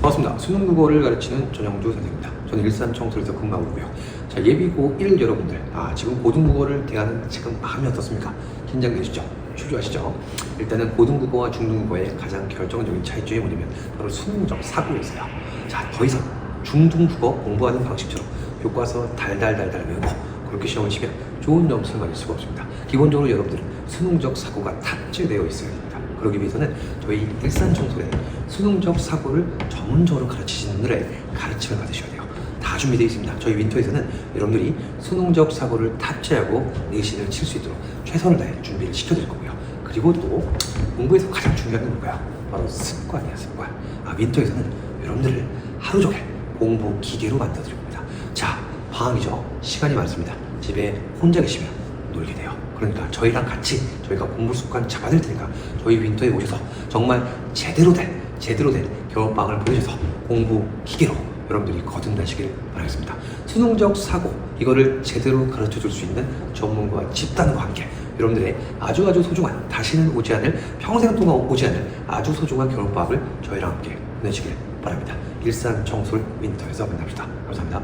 반갑습니다. 수능 국어를 가르치는 전영주 선생입니다. 저는 일산 청소에서 근무하고 있고요. 자, 예비고 1 여러분들, 아, 지금 고등국어를 대하는 지금 마음이 어떻습니까? 긴장되시죠? 주저하시죠? 일단은 고등국어와 중등국어의 가장 결정적인 차이점이 뭐냐면 바로 수능적 사고에 있어요. 자, 더 이상 중등국어 공부하는 방식처럼 교과서 달달달달 외우고 그렇게 시험을 치면 좋은 점수를 받을 수가 없습니다. 기본적으로 여러분들은 수능적 사고가 탑재되어 됩니다. 그러기 위해서는 저희 일산 청소에 수능적 사고를 전문적으로 가르치시는 분들의 가르침을 받으셔야 돼요. 다 준비되어 있습니다. 저희 윈터에서는 여러분들이 수능적 사고를 탑재하고 내신을 칠 수 있도록 최선을 다해 준비를 시켜드릴 거고요. 그리고 또 공부에서 가장 중요한 건 뭐야? 바로 습관이야, 습관. 아, 윈터에서는 여러분들을 하루 종일 공부 기계로 만들어드릴 겁니다. 자, 방학이죠. 시간이 많습니다. 집에 혼자 계시면 놀게 돼요. 그러니까 저희랑 같이 저희가 공부 습관 잡아드릴 테니까 저희 윈터에 오셔서 정말 제대로 된 제대로 된 겨울방학을 보내셔서 공부 기계로 여러분들이 거듭나시길 바라겠습니다. 수능적 사고 이거를 제대로 가르쳐 줄 수 있는 전문가와 집단과 함께 여러분들의 아주 아주 소중한 다시는 오지 않을 평생 동안 오지 않을 아주 소중한 겨울방학을 저희랑 함께 보내시길 바랍니다. 일산 청솔 윈터에서 만납시다. 감사합니다.